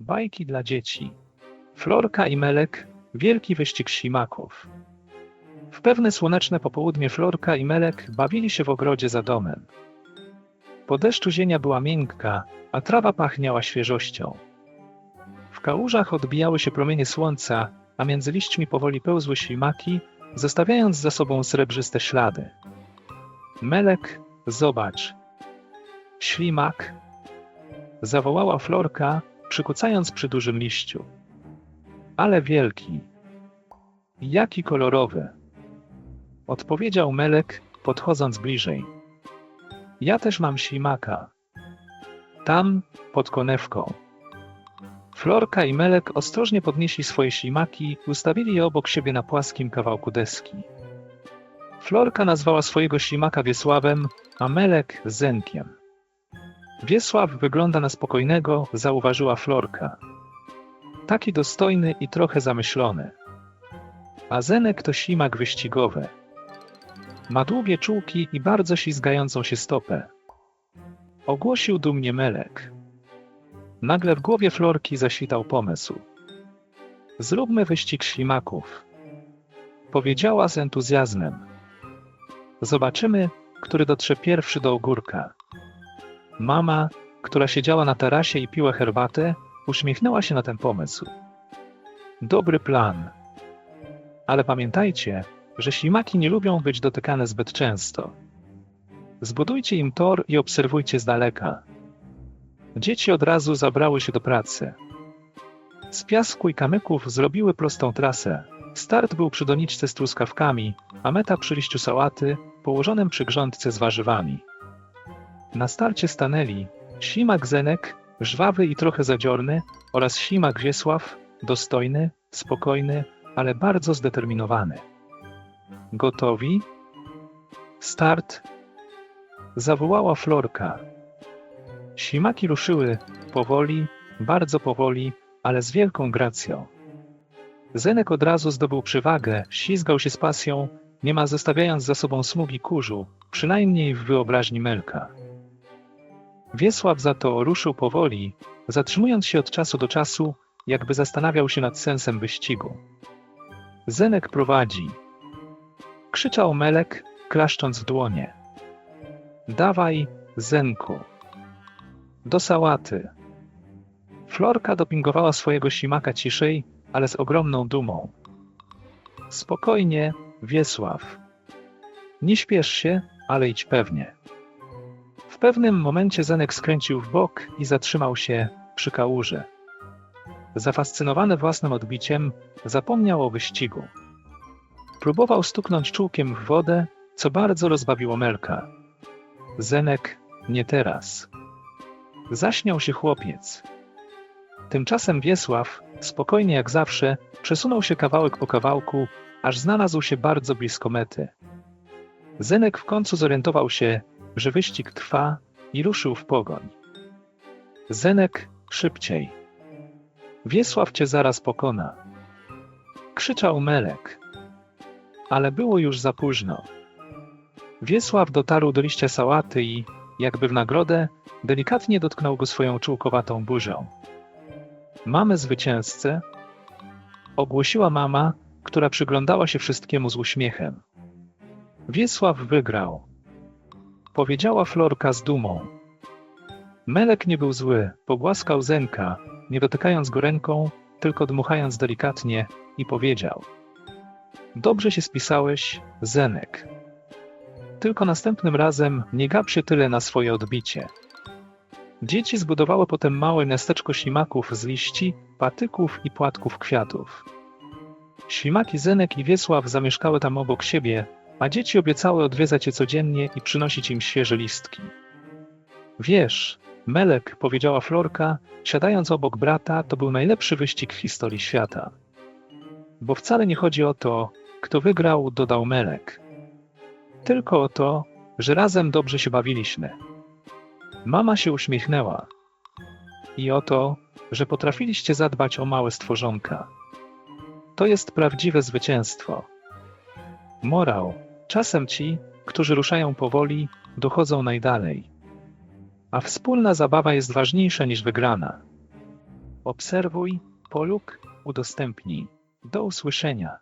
Bajki dla dzieci. Florka i Melek. Wielki wyścig ślimaków. W pewne słoneczne popołudnie Florka i Melek bawili się w ogrodzie za domem. Po deszczu ziemia była miękka, a trawa pachniała świeżością. W kałużach odbijały się promienie słońca, a między liśćmi powoli pełzły ślimaki, zostawiając za sobą srebrzyste ślady. Melek, zobacz. Ślimak, zawołała Florka, przykucając przy dużym liściu. Ale wielki. Jaki kolorowy. Odpowiedział Melek, podchodząc bliżej. Ja też mam ślimaka. Tam, pod konewką. Florka i Melek ostrożnie podnieśli swoje ślimaki i ustawili je obok siebie na płaskim kawałku deski. Florka nazwała swojego ślimaka Wiesławem, a Melek Zenkiem. Wiesław wygląda na spokojnego, zauważyła Florka. Taki dostojny i trochę zamyślony. A Zenek to ślimak wyścigowy. Ma długie czułki i bardzo ślizgającą się stopę. Ogłosił dumnie Melek. Nagle w głowie Florki zaświtał pomysł. Zróbmy wyścig ślimaków. Powiedziała z entuzjazmem. Zobaczymy, który dotrze pierwszy do ogórka. Mama, która siedziała na tarasie i piła herbatę, uśmiechnęła się na ten pomysł. Dobry plan. Ale pamiętajcie, że ślimaki nie lubią być dotykane zbyt często. Zbudujcie im tor i obserwujcie z daleka. Dzieci od razu zabrały się do pracy. Z piasku i kamyków zrobiły prostą trasę. Start był przy doniczce z truskawkami, a meta przy liściu sałaty, położonym przy grządce z warzywami. Na starcie stanęli ślimak Zenek, żwawy i trochę zadziorny, oraz ślimak Wiesław, dostojny, spokojny, ale bardzo zdeterminowany. Gotowi? Start! Zawołała Florka. Ślimaki ruszyły powoli, bardzo powoli, ale z wielką gracją. Zenek od razu zdobył przewagę, ślizgał się z pasją, niemal zostawiając za sobą smugi kurzu, przynajmniej w wyobraźni Melka. Wiesław za to ruszył powoli, zatrzymując się od czasu do czasu, jakby zastanawiał się nad sensem wyścigu. Zenek prowadzi. Krzyczał Melek, klaszcząc w dłonie. Dawaj, Zenku. Do sałaty. Florka dopingowała swojego ślimaka ciszej, ale z ogromną dumą. Spokojnie, Wiesław. Nie śpiesz się, ale idź pewnie. W pewnym momencie Zenek skręcił w bok i zatrzymał się przy kałuży. Zafascynowany własnym odbiciem, zapomniał o wyścigu. Próbował stuknąć czułkiem w wodę, co bardzo rozbawiło Melka. Zenek, nie teraz. Zaśmiał się chłopiec. Tymczasem Wiesław, spokojnie jak zawsze, przesunął się kawałek po kawałku, aż znalazł się bardzo blisko mety. Zenek w końcu zorientował się, że wyścig trwa i ruszył w pogoń. Zenek, szybciej. Wiesław cię zaraz pokona. Krzyczał Melek. Ale było już za późno. Wiesław dotarł do liścia sałaty i, jakby w nagrodę, delikatnie dotknął go swoją czułkowatą buzią. Mamy zwycięzcę, ogłosiła mama, która przyglądała się wszystkiemu z uśmiechem. Wiesław wygrał, powiedziała Florka z dumą. Melek nie był zły, pogłaskał Zenka, nie dotykając go ręką, tylko dmuchając delikatnie i powiedział: Dobrze się spisałeś, Zenek. Tylko następnym razem nie gap się tyle na swoje odbicie. Dzieci zbudowały potem małe miasteczko ślimaków z liści, patyków i płatków kwiatów. Ślimaki Zenek i Wiesław zamieszkały tam obok siebie, a dzieci obiecały odwiedzać je codziennie i przynosić im świeże listki. Wiesz, Melek, powiedziała Florka, siadając obok brata, to był najlepszy wyścig w historii świata. Bo wcale nie chodzi o to, kto wygrał, dodał Melek. Tylko o to, że razem dobrze się bawiliśmy. Mama się uśmiechnęła. I o to, że potrafiliście zadbać o małe stworzonka. To jest prawdziwe zwycięstwo. Morał. Czasem ci, którzy ruszają powoli, dochodzą najdalej. A wspólna zabawa jest ważniejsza niż wygrana. Obserwuj, polub, udostępnij. Do usłyszenia.